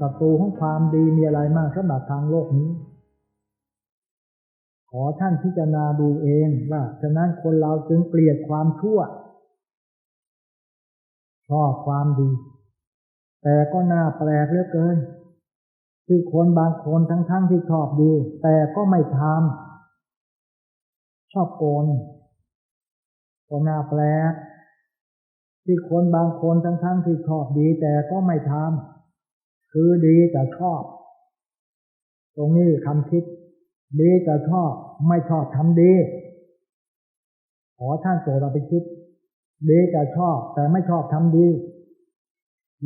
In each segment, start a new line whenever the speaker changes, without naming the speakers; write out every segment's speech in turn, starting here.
ศัตรูของความดีมีอะไรมากสำหรับทางโลกนี้ ขอท่านพิจารณาดูเองว่าฉะนั้นคนเราจึงเกลียดความชั่ว ชอบความดี แต่ก็น่าแปลกเหลือเกิน ที่คนบางคนทั้งๆทที่ชอบดี แต่ก็ไม่ทำชอบโกนก็น่าแปลกที่คนบางคนทั้งๆทที่ชอบดีแต่ก็ไม่ทำ คือดีแต่ชอบ ตรงนี้คำคิด ดีแต่ชอบไม่ชอบทำดี ขอท่านโปรดเอาไปคิด ดีแต่ชอบแต่ไม่ชอบทำดี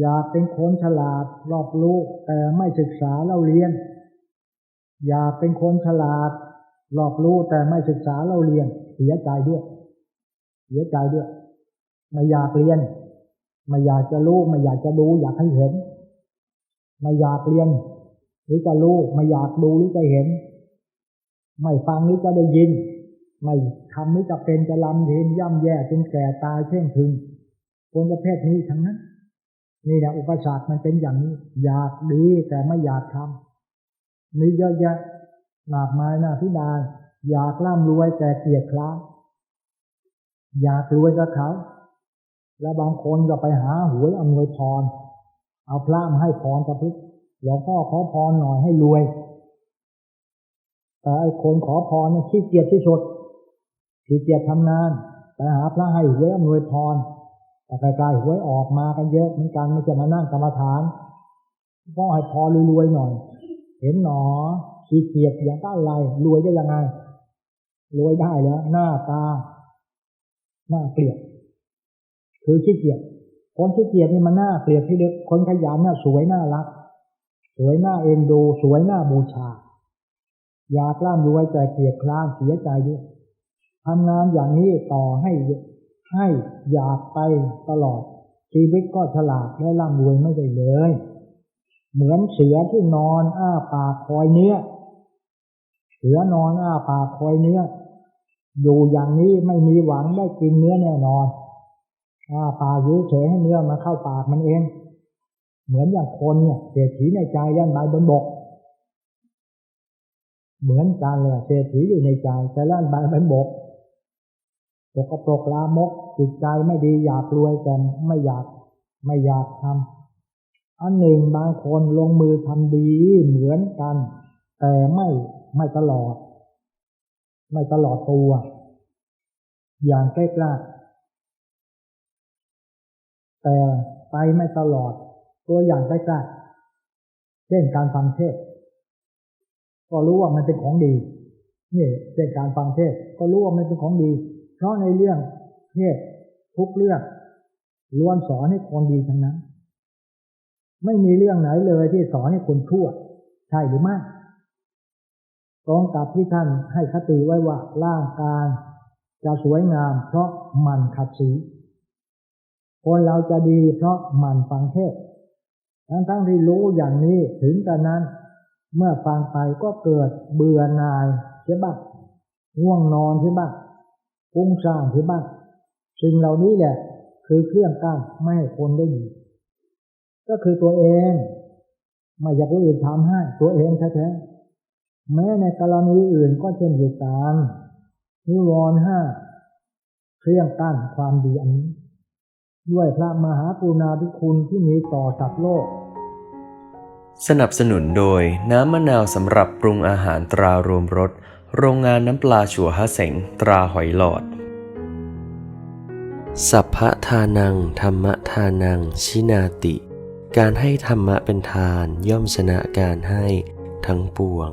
อยากเป็นคนฉลาดรอบรู้แต่ไม่ศึกษาเล่าเรียน อยากเป็นคนฉลาดรอบรู้แต่ไม่ศึกษาเล่าเรียน เสียใจด้วย เสียใจด้วย ไม่อยากเรียน ไม่อยากจะรู้ ไม่อยากจะดูอยากให้เห็น ไม่อยากเรียน หรือจะรู้ไม่อยากดูหรือจะเห็น ไม่ฟังหรือจะได้ยิน ไม่ทำหรือจะเป็นจะลำเห็นย่ำแย่จนแก่ตายเช่นถึง คนประเภทนี้ทั้งนั้นนี่แหละอุปสรรคมันเป็นอย่างนี้ อยากดีแต่ไม่อยากทำมีเยอะแยะมากมายนาพิดาอยากร่ำรวยแต่เกลียดคร้านอยากรวยกับเขา แล้วบางคนก็ไปหาหวยอำนวยพร เอาพระมาให้พรกับพึกหลวงพ่อขอพรหน่อยให้รวย แต่ไอ้คนขอพรเนี่ยขี้เกียจที่สุดขี้เกียจทำงานไปหาพระให้หวยอำนวยพรแต่ใกล้ๆหวยออกมากันเยอะเหมือนกันไม่จะมานั่งกรรมฐานก็ให้พรรวยๆหน่อย เห็นหนอขี้เกียจอย่างก็อะไรรวยได้ยังไงรวยได้แล้ว หน้าตา หน้าเกลียดคือขี้เกียจ คนขี้เกียจนี่มันน้าเกลียดที่เด็กคนขยันนี่ยสวยน่ารัก สวยน้าเอ็นดู สวยน้าบูชา อยากร่ำรวยแต่เกลียดคร้านเสียใจด้วยทำงานอย่างนี้ต่อให้ให้อยากไปตลอด ชีวิตก็ฉลาดและร่ำรวยไม่ได้เลย เหมือนเสือที่นอนอ้าปากคอยเนื้อเสือนอนอ้าปากคอยเนื้ออยู่อย่างนี้ไม่มีหวังได้กินเนื้อแน่นอน อ้าปากเฉยให้เนื้อมาเข้าปากมันเอง เหมือนอย่างคนเนี่ยเศรษฐีในใจย่านใบบนบก เหมือนกันเลยเศรษฐีอยู่ในใจแต่ล่านใบบนบกตกกระตกลามกจิตใจไม่ดีอยากรวยแต่ไม่อยากไม่อยากทำอันหนึ่งบางคนลงมือทำดีเหมือนกัน แต่ไม่ไม่ตลอด ไม่ตลอดตัว อย่างใกล้ๆ แต่ไปไม่ตลอด ตัวอย่างใกล้ๆเช่นการฟังเทศ ก็รู้ว่ามันเป็นของดีนี่เช่นการฟังเทศ ก็รู้ว่ามันเป็นของดี เพราะในเรื่องเทศทุกเรื่องล้วนสอนให้คนดีทั้งนั้น ไม่มีเรื่องไหนเลยที่สอนให้คนชั่ว ใช่หรือไม่ตรงกับที่ท่านให้คติไว้ว่าร่างกายจะสวยงามเพราะมันขัดสี คนเราจะดีเพราะหมั่นฟังเทศทั้งทั้งที่รู้อย่างนี้ถึงกันนั้น เมื่อฟังไปก็เกิดเบื่อหน่ายใช่บ้างง่วงนอนใช่บ้างฟุ้งซ่านใช่บ้างสิ่งเหล่านี้แหละ คือเครื่องกั้นไม่ให้คนได้ดีก็คือตัวเองไม่อยากผู้อื่นทำให้ตัวเองแท้ๆแม้ในกรณีอื่นก็เช่นเดียวกันนิวรณ์ห้าเครื่องกั้นความดีอันนี้ ด้วยพระมหากรุณาธิคุณที่มีต่อสัตว์โลก
สนับสนุนโดยน้ำมะนาวสำหรับปรุงอาหารตรารวมรสโรงงานน้ำปลาชัวฮะเสงตราหอยหลอด สัพพะทานัง ธรรมทานัง ชินาติ การให้ธรรมะเป็นทานย่อมชนะการให้ทั้งปวง